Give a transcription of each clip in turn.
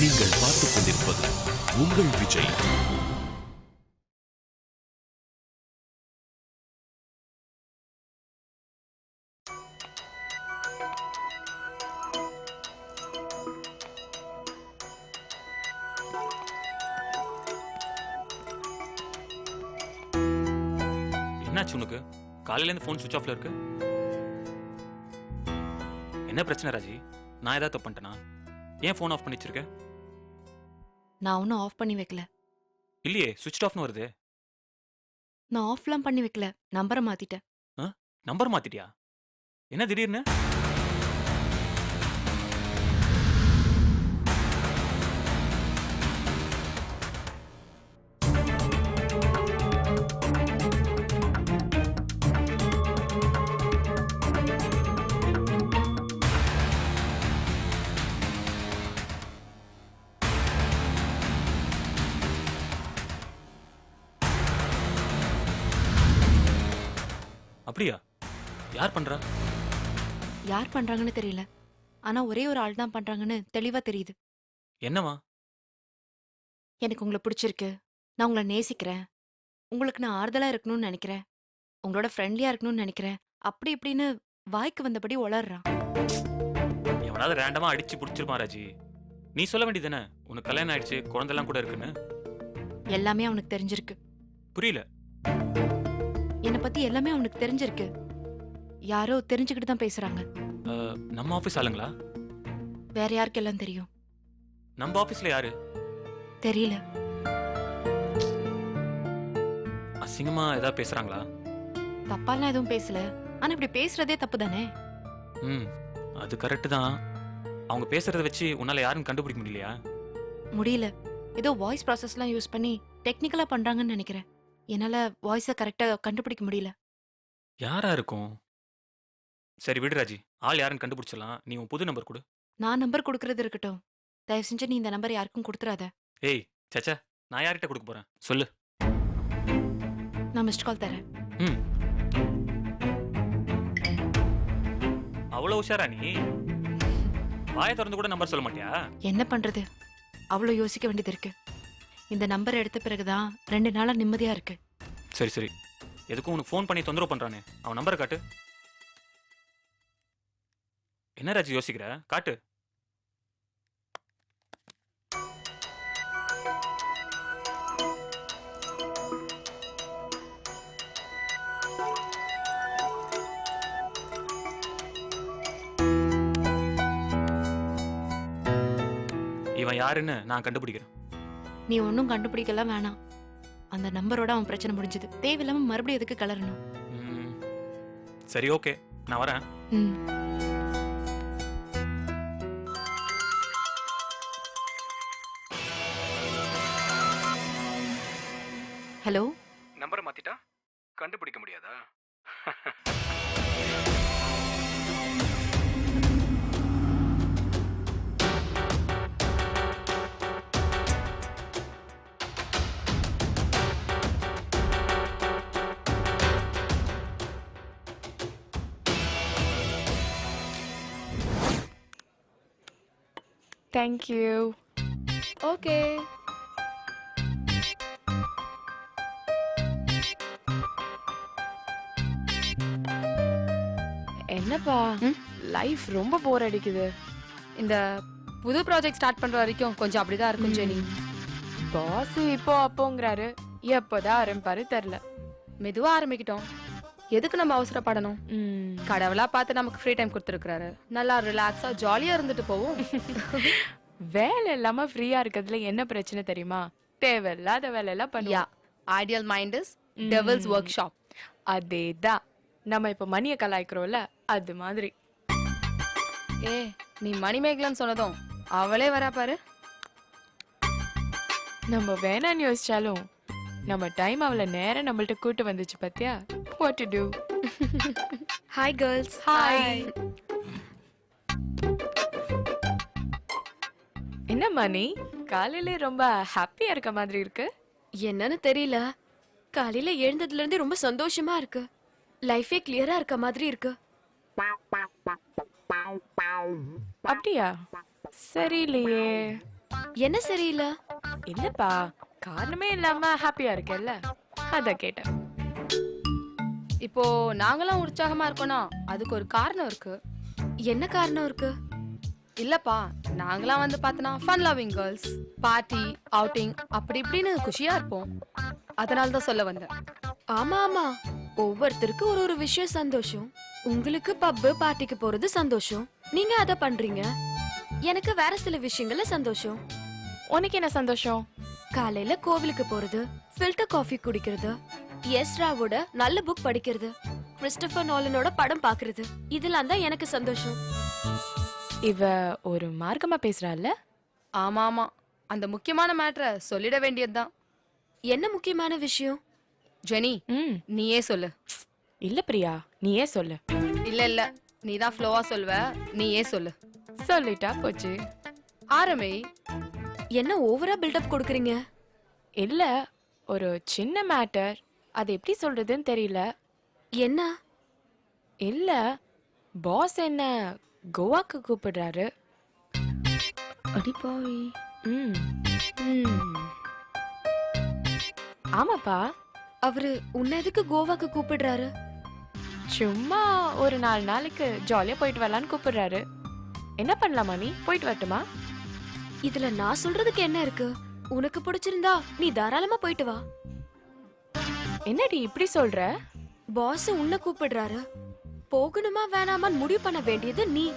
நீங்கள் பார்த்துக் கொண்டிருப்பது உங்கள் விஜய். என்னாச்சு உனக்கு? காலையில இருந்து ஃபோன் சுவிச் ஆஃப்ல இருக்கு? என்ன பிரச்சனை ராஜி? நான் ஏதாவது தப்பு பண்ணிட்டேனா? ஏன் ஃபோன் ஆஃப் பண்ணி நான் ஒன்றும் ஆஃப் பண்ணி வைக்கல. இல்லையே சுவிச் ஆஃப்னு வருது. நான் ஆஃப்லாம் பண்ணி வைக்கல. நம்பரை மாத்திட்டேன். நம்பர் மாத்திட்டியா? என்ன திடீர்னு? யார் பண்றா? யார் பண்றாங்கன்னு தெரியல. ஆனா ஒரே ஒரு ஆள் தான் பண்றாங்கன்னு தெளிவா தெரியுது. என்னவா எனக்கு உங்களை பிடிச்சிருக்கு. நான் உங்களை நேசிக்கிறேன். உங்களுக்கு நான் ஆறுதலா இருக்கணும்னு நினைக்கிறேன். உங்களோட ஃப்ரெண்ட்லியா இருக்கணும்னு நினைக்கிறேன். அப்படி இப்படின்னு வாய்க்கு வந்தபடி உளறான் எவனாவது ரேண்டமா அடிச்சு புடிச்சிருப்பான் ராஜி. நீ சொல்ல வேண்டியதுதானே? உனக்கு கல்யாணம் ஆயிடுச்சு குழந்தைலாம் கூட இருக்குன்னு. எல்லாமே அவனுக்கு தெரிஞ்சிருக்கு. புரியல. என்னை பத்தி எல்லாமே அவனுக்கு தெரிஞ்சிருக்கு. யாரோ தெரிஞ்சுக்கிட்டு தான் பேசுறாங்க. நம்ம ஆபீஸ் ஆளுங்களா? வேற யாருக்கெல்லாம் தெரியும்? நம்ம ஆபீஸ்ல யாரு? தெரியல. அசிங்கமா ஏதாவது பேசுறாங்களா? தப்பாலாம் எதுவும் பேசல. ஆனா இப்படி பேசுறதே தப்பு தானே? ம் அது கரெக்டு தான். அவங்க பேசுறத வச்சு உன்னால யாருன்னு கண்டுபிடிக்க முடியலையா? முடியல. ஏதோ வாய்ஸ் ப்ராசஸ்லாம் யூஸ் பண்ணி டெக்னிக்கலா பண்றாங்கன்னு நினைக்கிறேன். என்னால வாய்ஸை கரெக்டா கண்டுபிடிக்க முடியல. யாரா இருக்கும்? சரி விடு ராஜி. ஆள் யாருன்னு கண்டுபிடிச்சிடலாம். நீ உன் புது நம்பர் கொடு. நான் நம்பர் கொடுக்கறது இருக்கட்டும். தயவு செஞ்சு நீ இந்த நம்பர் யாருக்கும் கொடுத்துறாத. ஏய் சச்சா நான் யார்கிட்ட கொடுக்க போறேன்? சொல்லு. நான் மிஸ்ட் கால் தரேன். ம். அவ்வளோ உஷாரா நீ? வாயை திறந்து கூட நம்பர் சொல்ல மாட்டியா? என்ன பண்றது? அவ்வளோ யோசிக்க வேண்டியது இருக்கு. இந்த நம்பர் எடுத்த பிறகுதான் ரெண்டு நாளா நிம்மதியா இருக்கு. சரி சரி. எதுக்கும் உனக்கு ஃபோன் பண்ணி தொந்தரவு பண்றானே. அவன் நம்பரை காட்டு. என்ன ராஜி யோசிக்கிற? காட்டு. இவன் யாருன்னு நான் கண்டுபிடிக்கிறேன். நீ ஒன்றும் கண்டுபிடிக்கலாம் வேணாம். அந்த நம்பரோட அவன் பிரச்சனை முடிஞ்சது. தேவையில்லாம மறுபடியும் எதுக்கு கலரணும் ம், சரி ஓகே. நான் வரேன். ம். ஹலோ? நம்பரை மாத்திட்டா? கண்டுபிடிக்க முடியாதா? Thank you. என்னப்பா? லைஃப் ரொம்ப போர் அடிக்குது. இந்த புது ப்ராஜெக்ட் ஸ்டார்ட் பண்ற வரைக்கும் கொஞ்சம் அப்படிதான் இருக்கும் ஜெனி. பாஸ் இப்போ அப்போங்கிறாரு. எப்போதான் ஆரம்பிப்பாரு தெரில மெதுவா ஆரம்பிக்கிட்டோம். எதுக்கு நம்ம அவசரப்படணும்? கடவுளா பார்த்து நமக்கு ஃப்ரீ டைம் கொடுத்துருக்காரு நல்லா ரிலாக்ஸா ஜாலியா இருந்துட்டு போவோம். வேலை இல்லாம ஃப்ரீயா இருக்கிறதுல என்ன பிரச்சனை தெரியுமா? தேவையில்லாத வேலை எல்லாம் யா பண்ணுவா idle mind is devil's workshop அதேதான். நம்ம இப்ப மணிய கலாய்க்கிறோம்ல அது மாதிரி. ஏ நீ மணிமேகலன்னு சொன்னதும் அவளே வரா பாரு. நம்ம வேணான்னு யோசிச்சாலும் நம்ம டைம் அவளை நேரம் நம்மள்ட்ட கூட்டு வந்துச்சு பாத்தியா? What to do hi girls hi என்ன மணி? காலையில ரொம்ப ஹாப்பியா இருக்க மாதிரி இருக்கு. என்னன்னு தெரியல. காலையில எழுந்ததுல இருந்தே ரொம்ப சந்தோஷமா இருக்கு. லைஃபே கிளியரா இருக்க மாதிரி இருக்கு. அப்படியா? சரியில்லையே. என்ன சரியில்லை? இல்லப்பா காரணமே இல்லாம ஹாப்பியா இருக்கல்ல. அத கேட்டேன். இப்போ நாங்களாம் உற்சாகமா இருக்கோம்னா அதுக்கு ஒரு காரணம் இருக்கு. என்ன காரணம் இருக்கு? இல்லப்பா நாங்களாம் வந்து பார்த்தனா fun loving girls party outing அப்படி இப்படின்னு குஷியா இருப்போம். அதனால தான் சொல்ல வந்தேன். ஆமா ஆமா. ஒவ்வொருத்தருக்கும் ஒரு ஒரு விஷயம் சந்தோஷம். உங்களுக்கு பப்பு பார்ட்டிக்கு போறது சந்தோஷம். நீங்க அத பண்றீங்க. எனக்கு வேற சில விஷயங்கள்ல சந்தோஷம். உனக்கு என்ன சந்தோஷம்? காலையில கோவிலுக்கு போறது ஃபில்டர் காஃபி குடிக்கிறது எஸ் ராவோட நல்ல புக் படிக்கிறது கிறிஸ்டபர் நாலனோட படம் பாக்குறது இதெல்லாம் தான் எனக்கு சந்தோஷம். இவ ஒரு மார்க்கமா பேசுறாள்ல? ஆமா ஆமா அந்த முக்கியமான மேட்ரை சொல்லிட வேண்டியதுதான். என்ன முக்கியமான விஷயம்? ஜெனி ம். நீயே சொல்லு. இல்ல பிரியா நீயே சொல்லு. இல்ல இல்ல. நீ தான் ஃப்ளோவா சொல்வ. நீயே சொல்லு. சொல்லிட்டா போச்சு. ஆரம்பி. என்ன ஓவரா பில்டப் கொடுக்குறீங்க? இல்ல ஒரு சின்ன மேட்டர் அது எப்படி சொல்றதுன்னு தெரியல. என்ன? இல்ல பாஸ் என்ன கோவாக்கு கூப்பிடுறாரு. அடிப்பாவி ம். ம். ஆமாப்பா. அவரு உன்னை எதுக்கு கோவாக்கு கூப்பிடுறாரு? சும்மா ஒரு நாலு நாளைக்கு ஜாலியா போயிட்டு வரலான்னு கூப்பிடுறாரு. என்ன பண்ணலாமா நீ? போயிட்டு வரட்டுமா? இதுல நான் சொல்றதுக்கு என்ன இருக்கு? உனக்கு பிடிச்சிருந்தா நீ தாராளமா போயிட்டு வா. என்னடி இப்படி சொல்ற? பாஸ் உன்னை கூப்பிடுறாரு. போகணுமா வேணாமான்னு முடிவு பண்ண வேண்டியது நீ.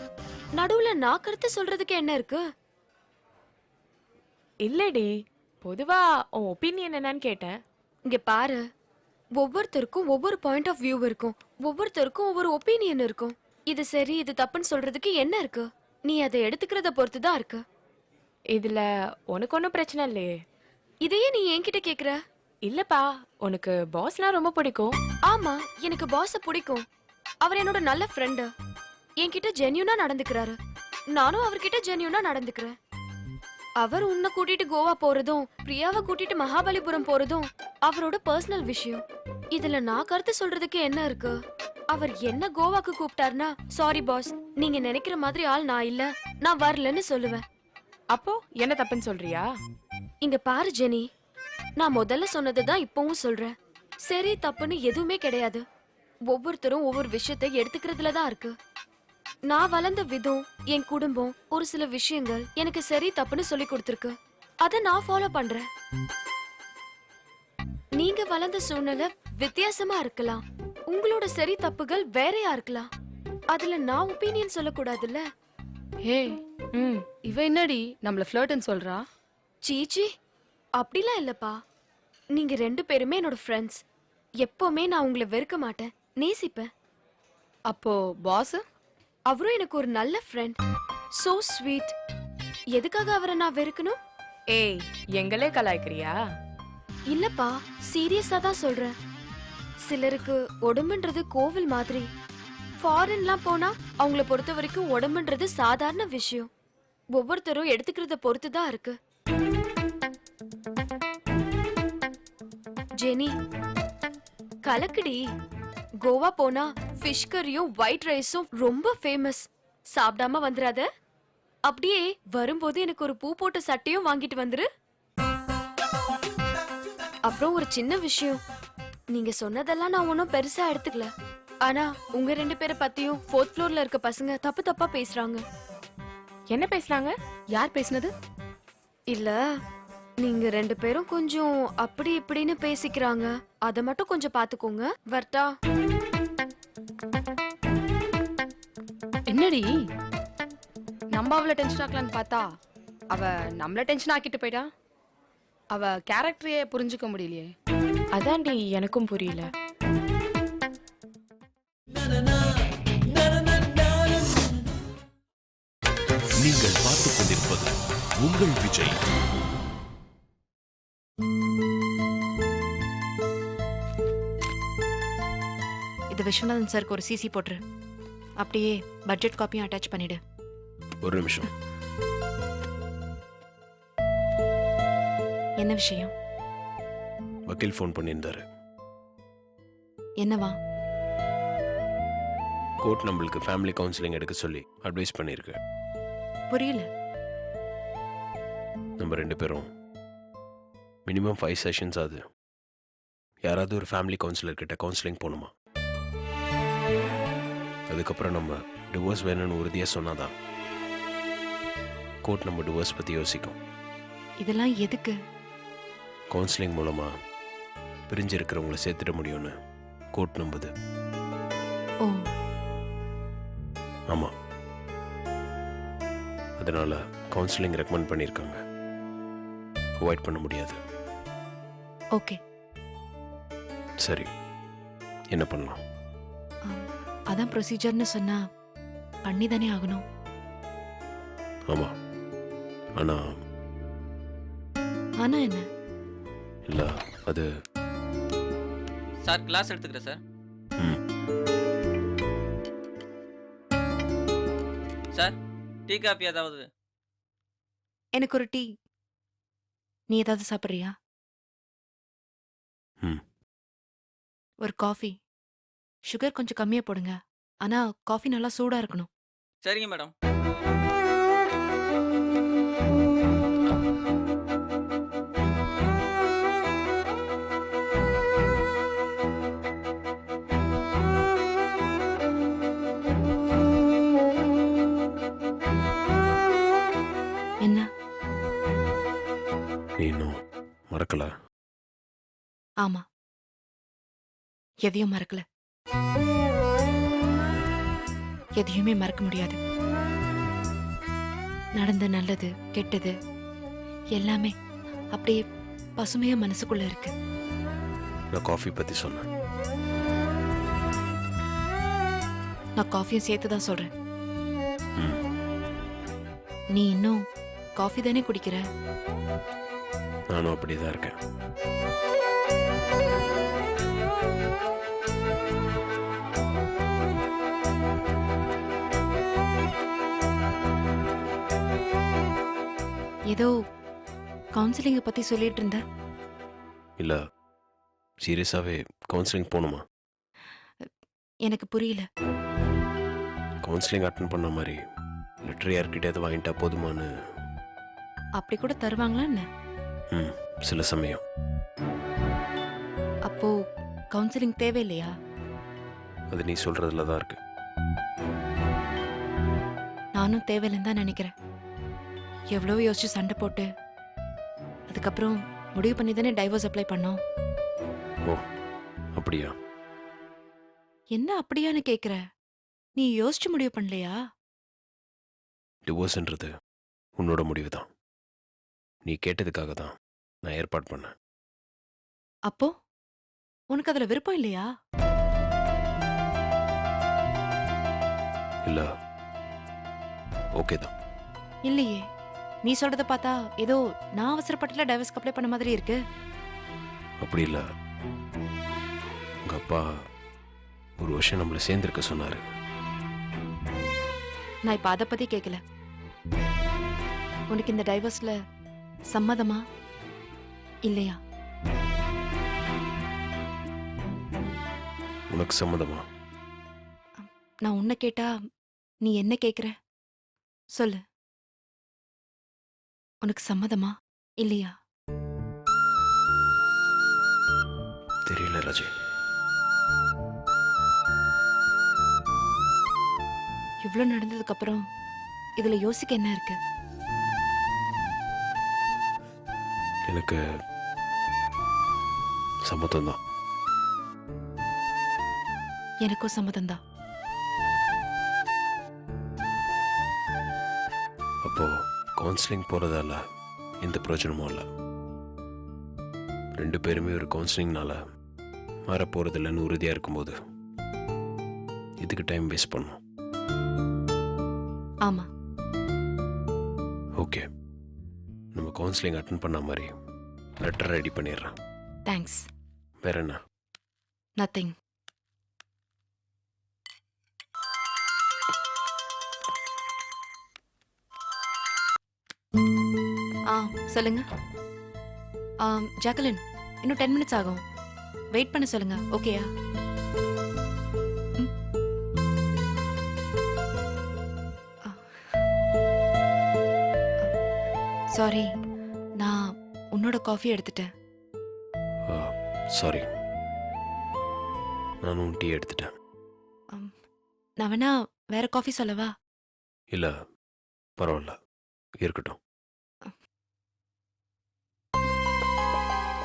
நடுவுல நான் கருத்து சொல்றதுக்கு என்ன இருக்கு? இல்லடி. பொதுவா உன் ஒப்பீனியன் என்னன்னு கேட்டேன். இங்க பாரு. ஒவ்வொருத்தருக்கும் ஒவ்வொரு பாயிண்ட் ஆஃப் வியூ இருக்கும். ஒவ்வொருத்தருக்கும் ஒவ்வொரு ஒப்பீனியன் இருக்கும். இது சரி இது தப்புன்னு சொல்றதுக்கு என்ன இருக்கு? நீ அதை எடுத்துக்கிறத பொறுத்து தான் இருக்கு. இதுல உனக்கு ஒன்றும் பிரச்சனை இல்லையே. இதையே நீ என்கிட்ட கேக்குற? இல்லப்பா உனக்கு பாஸ்லாம் ரொம்ப பிடிக்கும். ஆமா எனக்கு பாஸ பிடிக்கும். அவர் என்னோட நல்ல ஃப்ரெண்டு என்கிட்ட ஜென்யூனா நடந்துக்கிறாரு. நானும் அவர்கிட்ட ஜென்யூனா நடந்துக்கிறேன். அவர் உன்னை கூட்டிட்டு கோவா போறதும் பிரியாவை கூட்டிட்டு மகாபலிபுரம் போறதும் அவரோட பர்சனல் விஷயம். இதுல நான் கருத்து சொல்றதுக்கு என்ன இருக்கு? அவர் என்ன கோவாக்கு கூப்பிட்டாருன்னா சாரி பாஸ் நீங்க நினைக்கிற மாதிரி ஆள் நான் இல்ல. நான் வரலன்னு சொல்லுவேன். அப்போ என்ன தப்புன்னு சொல்றியா? இங்க பாரு ஜெனி. நான் முதல்ல சொன்னதை தான் இப்பவும் சொல்றேன். சரி தப்புன்னு எதுவுமே கிடையாது. ஒவ்வொருத்தரும் ஒவ்வொரு விஷயத்தை எடுத்துக்கிறதுல தான் இருக்கு. நான் வளர்ந்த விதம் என் குடும்பம் ஒரு சில விஷயங்கள் எனக்கு சரி தப்புன்னு சொல்லி கொடுத்துருக்கு. அத நான் ஃபாலோ பண்றேன். நீங்க வளர்ந்த சூழ்நிலை வித்தியாசமா இருக்கலாம். உங்களோட சரி தப்புகள் வேறையா இருக்கலாம். அதுல நான் ஒப்பீனியன் சொல்லக்கூடாதுல்ல? ஹே ம் இவ என்னடி நம்மள ஃப்ளர்ட்னு சொல்றா? சீச்சி அப்படிலாம் இல்லப்பா. நீங்க ரெண்டு பேருமே என்னோட ஃப்ரெண்ட்ஸ் எப்பவுமே நான் உங்களை வெறுக்க மாட்டேன். நேசிப்பேன். அப்போ பாஸ் அவரும் எனக்கு ஒரு நல்ல ஃப்ரெண்ட் சோ ஸ்வீட் எதுக்காக அவரை நான் வெறுக்கணும்? ஏய் எங்களே கலாய்க்கிறியா? இல்லப்பா சீரியஸா தான் சொல்றேன். சிலருக்கு உடம்புன்றது கோவில் மாதிரி. ஃபாரின்லாம் போனா அவங்கள பொறுத்த வரைக்கும் உடம்புன்றது சாதாரண விஷயம். ஒவ்வொருத்தரும் எடுத்துக்கிறத பொறுத்து தான் இருக்கு. ஜெனி கலக்குடி. கோவா போனா ஃபிஷ் கறியும் ஒயிட் ரைஸும் ரொம்ப ஃபேமஸ் சாப்பிடாம வந்துராத அப்படியே வரும்போது எனக்கு ஒரு பூ போட்ட சட்டையும் வாங்கிட்டு வந்துரு. அப்புறம் ஒரு சின்ன விஷயம். நீங்க சொன்னதெல்லாம் நான் ஒன்றும் பெருசா எடுத்துக்கல. ஆனா உங்க ரெண்டு பேரை பத்தியும் ஃபோர்த் ஃப்ளோர்ல இருக்க பசங்க தப்பு தப்பா பேசுறாங்க. என்ன பேசுனாங்க யார் பேசுனது? இல்ல நீங்க ரெண்டு பேரும் கொஞ்சம் அப்படி இப்படின்னு பேசிக்கிறாங்க. அத மட்டும் கொஞ்சம் பாத்துக்கோங்க. வர்ட்டா என்னடி? நம்ம அவளை டென்ஷன் ஆக்கலான்னு பார்த்தா அவ நம்மள டென்ஷன் ஆக்கிட்டு போயிட்டா? அவ கேரக்டரையே புரிஞ்சுக்க முடியலையே. அதான்டி எனக்கும் புரியல. நீங்கள் பார்த்துக் கொண்டிருப்பது உங்கள் விஜய். விஸ்வநாதன் சாருக்கு ஒரு சிசி போட்டுரு. அப்படியே பட்ஜெட் காப்பியும் அட்டாச் பண்ணிடு. ஒரு நிமிஷம். என்ன விஷயம்? வக்கீல் ஃபோன் பண்ணியிருந்தாரு. என்னவா? கோர்ட் நம்மளுக்கு ஃபேமிலி கவுன்சிலிங் எடுக்க சொல்லி அட்வைஸ் பண்ணியிருக்கு. புரியல. நம்ம ரெண்டு பேரும் மினிமம் ஃபைவ் செஷன்ஸ் ஆகுது. யாராவது ஒரு ஃபேமிலி கவுன்சிலர் கிட்ட கவுன்சிலிங் போகணுமா? அதுக்கப்புறம் நம்ம டிவோர்ஸ் வேணும்னு உறுதியாக சொன்னாதான். கோர்ட் நம்ம டிவோர்ஸ் பற்றி யோசிக்கும். இதெல்லாம் எதுக்கு? கவுன்சிலிங் மூலமாக பிரிஞ்சிருக்கிறவங்கள சேர்த்துட முடியும்னு கோர்ட் நம்புது. ஓ. ஆமாம் அதனால் கவுன்சிலிங் ரெக்கமெண்ட் பண்ணியிருக்காங்க அவாய்ட் பண்ண முடியாது. ஓகே. சரி. என்ன பண்ணலாம்? அதான் ப்ரொசீஜர்னு சொன்னா பண்ணி தானே ஆகணும். ஆமாம் ஆனால் ஆனா என்ன? இல்லை அது சார் கிளாஸ் எடுத்துக்கிறேன் சார். ம். சார் டீ காபி ஏதாவது? எனக்கு ஒரு டீ. நீ ஏதாவது சாப்பிட்றியா? ம். ஒரு காஃபி. சுகர் கொஞ்சம் கம்மியா போடுங்க. ஆனா காஃபி நல்லா சூடா இருக்கணும். சரிங்க மேடம். என்ன? நீ இன்னும் மறக்கல. ஆமா. எதையும் மறக்கல. எதையுமே மறக்க முடியாது. நடந்த நல்லது கெட்டது எல்லாமே அப்படியே பசுமையா மனசுக்குள்ள இருக்கு. நான் காஃபி பற்றி சொன்னேன். நான் காஃபியும் சேர்த்து தான் சொல்றேன் நீ இன்னும் காஃபி தானே குடிக்கிற? நானும் அப்படி தான் இருக்கேன். ஏதோ கவுன்சிலிங்கை பத்தி சொல்லிட்டு இருந்த இல்லை சீரியஸாகவே கவுன்சிலிங் போகணுமா எனக்கு புரியல. கவுன்சிலிங் அட்டன் பண்ண மாதிரி லெட்டர் யார்கிட்டயாவது வாங்கிட்டா போதுமான்னு. அப்படி கூட தருவாங்களா என்ன? ம் சில சமயம். அப்போ கவுன்சிலிங் தேவையில்லையா? அது நீ சொல்கிறதுல தான் இருக்கு. நானும் தேவையில்லைன்னு தான் நினைக்கிறேன். எவ்வளவோ யோசிச்சு சண்டை போட்டு அதுக்கப்புறம் முடிவு பண்ணி தானே டைவர்ஸ் அப்ளை பண்ணோம்? ஓ அப்படியா? என்ன அப்படியான்னு கேக்குற? நீ யோசிச்சு முடிவு பண்ணலையா? டிவோர்ஸ்ன்றது உன்னோட முடிவு தான். நீ கேட்டதுக்காக தான் நான் ஏற்பாடு பண்ணேன். அப்போ? உனக்கு அதுல விருப்பம் இல்லையா? இல்லை. ஓகே தான். இல்லையே. நீ சொல்றத பார்த்தா ஏதோ நான் அவசரப்பட்டுல டைவர்ஸ்க்கு அப்ளை பண்ண மாதிரி இருக்கு. அப்படி இல்லை. உங்கள் அப்பா ஒரு வருஷம் நம்மளை சேர்ந்துருக்க சொன்னார். நான் இப்ப அதை பத்தி கேட்கல உனக்கு இந்த டைவர்ஸ்ல சம்மதமா? இல்லையா? உனக்கு சம்மதமா? நான் உன்னை கேட்டா நீ என்ன கேக்குற? சொல்லு. உனக்கு சம்மதமா? இல்லையா? தெரியல ரஜய் இவ்ளோ நடந்ததுக்கு அப்புறம் இதுல யோசிக்க என்ன இருக்கு? எனக்கு சம்மதம் தான் எனக்கும் சம்மதம்தான். அப்போ கவுன்சிலிங் போகிறதால எந்த பிரயோஜனமும் இல்லை. ரெண்டு பேருமே ஒரு கவுன்சிலிங்னால மாற போகிறதில்லன்னு உறுதியாக இருக்கும்போது இதுக்கு டைம் வேஸ்ட் பண்ணோம். ஆமா. ஓகே நம்ம கவுன்சிலிங் அட்டன் பண்ண மாதிரி லெட்டர் ரெடி பண்ணிடுறேன். தேங்க்ஸ் வேற என்ன? நத்திங் சொல்லுங்க. ஜாக்கலின் இன்னும் டென் மினிட்ஸ் ஆகும். வெயிட் பண்ண சொல்லுங்க ஓகேயா சாரி நான் உன்னோட காஃபி எடுத்துட்டேன். சாரி நானும் டீ எடுத்துட்டேன். நான் வேணா வேற காஃபி சொல்லவா? இல்லை பரவாயில்ல இருக்கட்டும்.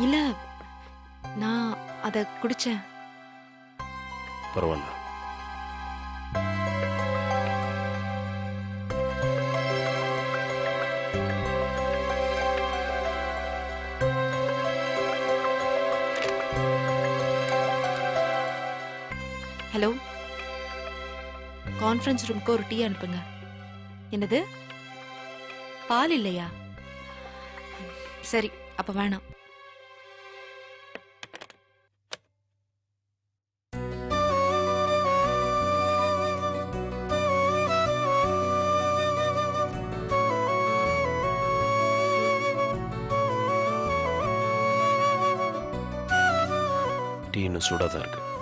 இல்ல நான் அத குடிச்சேன். பரவாயில்ல. ஹலோ? கான்ஃபரன்ஸ் ரூம்க்கு ஒரு டீ அனுப்புங்க. என்னது? பால் இல்லையா? சரி அப்ப வேணாம். டீ இன்னும் சூடாக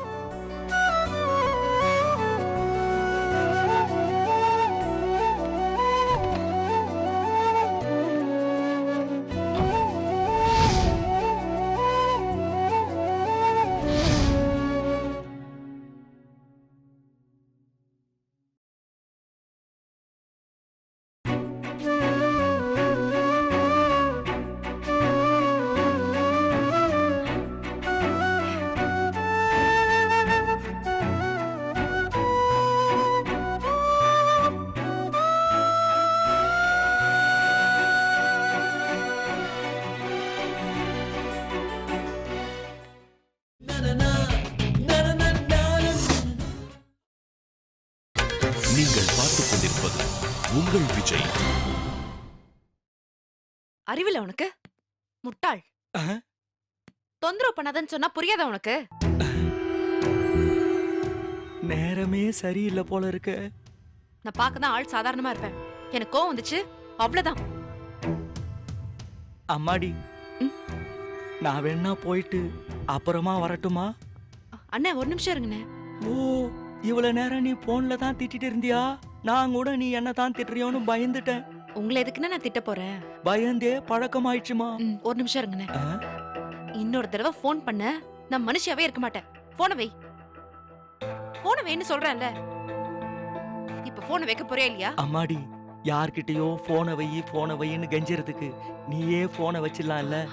விஜய். அறிவில்ல உனக்கு? முட்டாள். தொந்தரவு பண்ணாதன்னு சொன்னா புரியாதா உனக்கு? நேரமே சரியில்லை போல இருக்கு. நான் பார்க்க தான் ஆள் சாதாரணமா இருப்பேன். எனக்கு கோவம் வந்துச்சு. அவ்வளவுதான். அம்மாடி. நான் வேணா போயிட்டு அப்புறமா வரட்டுமா? அண்ணே ஒரு நிமிஷம் இருங்கண்ணே. ஓ இவ்வளவு நேரம் நீ போன்ல தான் திட்டிட்டு இருந்தியா? நான் கூட நீ என்ன தான் திட்டுறியோன்னு பயந்துட்டேன். உங்களை எதுக்குன்னு நான் திட்ட போறேன். பயந்தே பழக்கமாயிடுச்சுமா? ம், ஒரு நிமிஷம் இருங்கண்ணே. ஆ? இன்னொரு தடவை ஃபோன் பண்ண. நான் மனுஷியாவே இருக்க மாட்டேன். போன வை. போன வைன்னு சொல்றேன்ல. இப்ப போன வைக்க போறியா இல்லையா? அம்மாடி யார்கிட்டயோ போனை வை போனை வைன்னு கெஞ்சறதுக்கு நீயே போனை வச்சிடலாம்ல?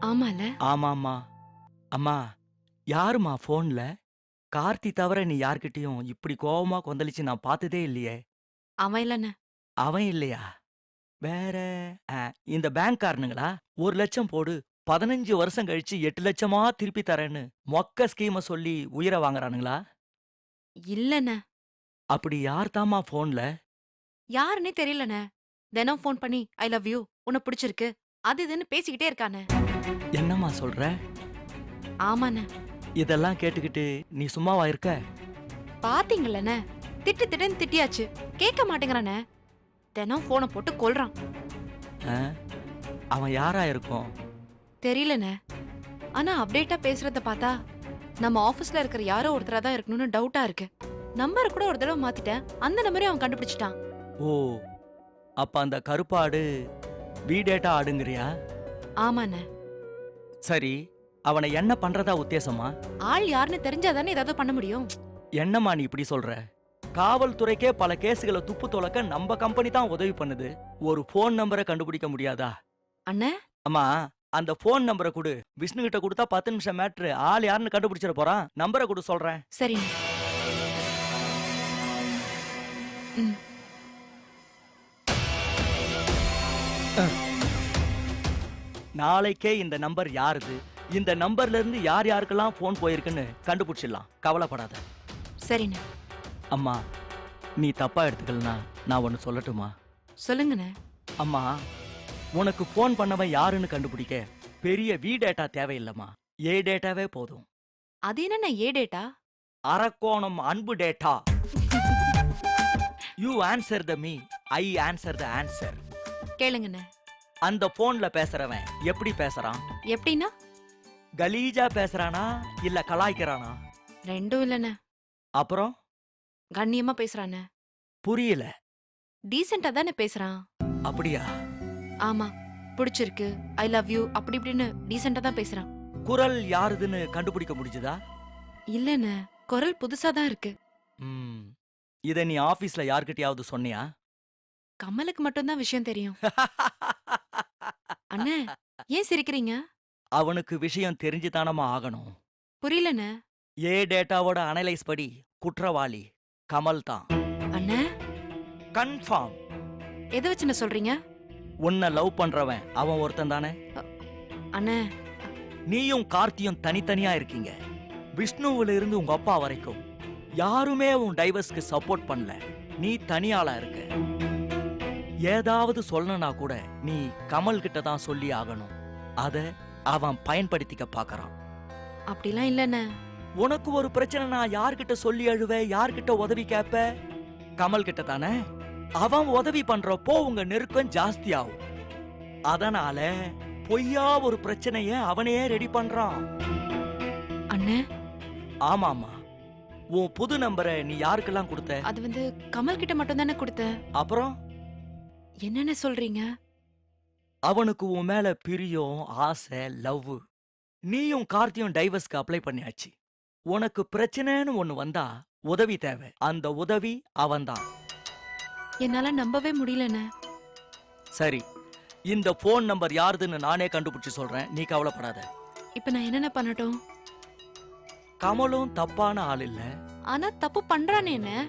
ஆமால. ஆமாம்மா. அம்மா யாரும்மா போன்ல கார்த்தி தவிர நீ யார்கிட்டயும் இப்படி கோவமா கொந்தளிச்சு நான் பார்த்ததே இல்லையே. அவன் இல்லண்ணே அவன் இல்லையா? வேற ஆ, இந்த பேங்க்காரனுங்களா ஒரு லட்சம் போடு பதினஞ்சு வருஷம் கழிச்சு எட்டு லட்சமா திருப்பி தரேன்னு மொக்க ஸ்கீமை சொல்லி உயிரை வாங்குறானுங்களா? இல்லண்ணே அப்படி யார் தாமா போன்ல யாருன்னே தெரியலண்ணே. தினம் ஃபோன் பண்ணி ஐ லவ் யூ உன்னை பிடிச்சிருக்கு. அது இதுன்னு பேசிக்கிட்டே இருக்கானே. என்னம்மா சொல்ற? ஆமாண்ணே. இதெல்லாம் கேட்டுக்கிட்டு நீ சும்மாவா இருக்க? பாத்தீங்களண்ணே திட்டு திட்டுன்னு திட்டியாச்சு. கேட்க மாட்டேங்கிறானே. தினம் போனை போட்டு கொல்றான். ஆ? அவன் யாரா இருக்கும்? தெரியலண்ணே. ஆனா அப்டேட்டா பேசுறத பார்த்தா நம்ம ஆபீஸ்ல இருக்கிற யாரோ ஒருத்தரா தான் இருக்கணும்னு டவுட்டா இருக்கு. நம்பரை கூட ஒரு தடவை மாத்திட்டேன். அந்த நம்பரையும் அவன் கண்டுபிடிச்சிட்டான். ஓ அப்ப அந்த கருப்பாடு வீடேட்டா ஆடுங்கிறியா? ஆமாண்ணே. சரி அவனை என்ன பண்றதா உத்தேசமா? ஆள் யாருன்னு தெரிஞ்சாதானே ஏதாவது பண்ண முடியும். என்னம்மா நீ இப்படி சொல்ற? காவல்துறைக்கே பல கேஸுகளை துப்பு துளக்க நம்ம கம்பெனி தான் உதவி பண்ணுது. ஒரு ஃபோன் நம்பரை கண்டுபிடிக்க முடியாதா? அண்ணே? அம்மா அந்த ஃபோன் நம்பரை கொடு. விஷ்ணு கிட்ட கொடுத்தா பத்து நிமிஷம் மேட்ரு ஆள் யாருன்னு கண்டுபிடிச்சிட போறான். நம்பரை கொடு சொல்றேன். ம். நாளைக்கே இந்த நம்பர் யாருது? இந்த நம்பர்ல இருந்து யார் யாருக்கெல்லாம் ஃபோன் போயிருக்குன்னு கண்டுபிடிச்சிடலாம். கவலைப்படாத. சரிண்ணே. அம்மா நீ தப்பா எடுத்துக்கலனா நான் ஒன்னு சொல்லட்டுமா? சொல்லுங்கண்ணே. அம்மா உனக்கு ஃபோன் பண்ணவன் யாருன்னு கண்டுபிடிக்க பெரிய வி டேட்டா தேவையில்லைம்மா. ஏ டேட்டாவே போதும். அது என்னண்ணே ஏ data Arakkonam Anbu data you answer the me I answer the answer கேளுங்கண்ணே. அந்த போன்ல பேசுறவன் எப்படி பேசுறான்? எப்படின்னா? கலீஜா பேசுறானா இல்ல கலாய்க்கிறானா? ரெண்டும் இல்லண்ணே. அப்புறம்? கண்ணியமா பேசுறானே புரியல. டீசெண்டா தானே பேசுறான். அப்படியா? ஆமா. பிடிச்சிருக்கு. ஐ லவ் யூ அப்படி இப்படின்னு டீசெண்டா தான் பேசுறான். குரல் யாருதுன்னு கண்டுபிடிக்க முடிஞ்சதா? இல்லண்ணே. குரல் புதுசா தான் இருக்கு. ம். இத நீ ஆபீஸ்ல யார்கிட்டயாவது சொன்னியா? கமலுக்கு மட்டும்தான் விஷயம் தெரியும். அண்ணே ஏன் சிரிக்கிறீங்க? அவனுக்கு விஷயம் தெரிஞ்சுதானமா ஆகணும். புரியலண்ணே. ஏ டேட்டாவோட அனலைஸ் படி குற்றவாளி கமல் தான் அண்ணே. கன்ஃபார்ம். எதை வச்சுன்னு சொல்றீங்க? உன்னை லவ் பண்றவன் அவன் ஒருத்தன் தானே. அண்ணே. நீயும் கார்த்தியும் தனித்தனியா இருக்கீங்க. விஷ்ணுவுல இருந்து உங்க அப்பா வரைக்கும் யாருமே உன் டைவர்ஸ்க்கு சப்போர்ட் பண்ணல. நீ தனியாளா இருக்க. ஏதாவது சொல்லணும்னா கூட நீ கமல் கிட்ட தான் சொல்லி ஆகணும். அத அவன் பயன்படுத்திக்க பாக்கறான் அப்படிலாம் இல்லண்ணே. உனக்கு ஒரு பிரச்சனை நான் யார்கிட்ட சொல்லி அழுவ யார்கிட்ட உதவி கேப்ப கமல் கிட்ட தானே? அவன் உதவி பண்றப்போ உங்க நெருக்கம் ஜாஸ்தியாகும். அதனால பொய்யா ஒரு பிரச்சனைய அவனே ரெடி பண்றான். அண்ணே. ஆமாமா உன் புது நம்பரை நீ யாருக்கெல்லாம் கொடுத்த? அது வந்து கமல் கிட்ட மட்டும் தானே கொடுத்தேன். அப்புறம்? என்னென்ன சொல்றீங்க? அவனுக்கு உன் மேல பிரியம் ஆசை லவ். நீயும் கார்த்தியும் டைவர்ஸ்க்கு அப்ளை பண்ணியாச்சு. உனக்கு பிரச்சனைன்னு ஒண்ணு வந்தா உதவி தேவை. அந்த உதவி அவன்தான். என்னால நம்பவே முடியலண்ணே. சரி. இந்த போன் நம்பர் யாருதுன்னு நானே கண்டுபிடிச்சு சொல்றேன். நீ கவலைப்படாத. இப்ப நான் என்னென்ன பண்ணட்டும்? கமலும் தப்பான ஆள் இல்ல. ஆனா தப்பு பண்றானே என்ன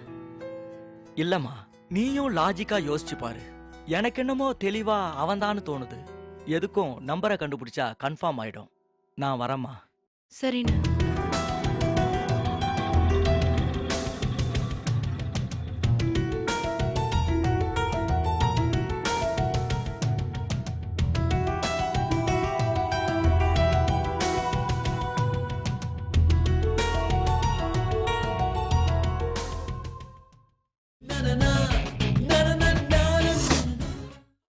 இல்லம்மா. நீயும் லாஜிக்கா யோசிச்சு பாரு. எனக்கு என்னமோ தெளிவா அவன்தான்னு தோணுது. எதுக்கும் நம்பரை கண்டுபிடிச்சா கன்ஃபார்ம் ஆயிடும். நான் வரேம்மா. சரிண்ணா.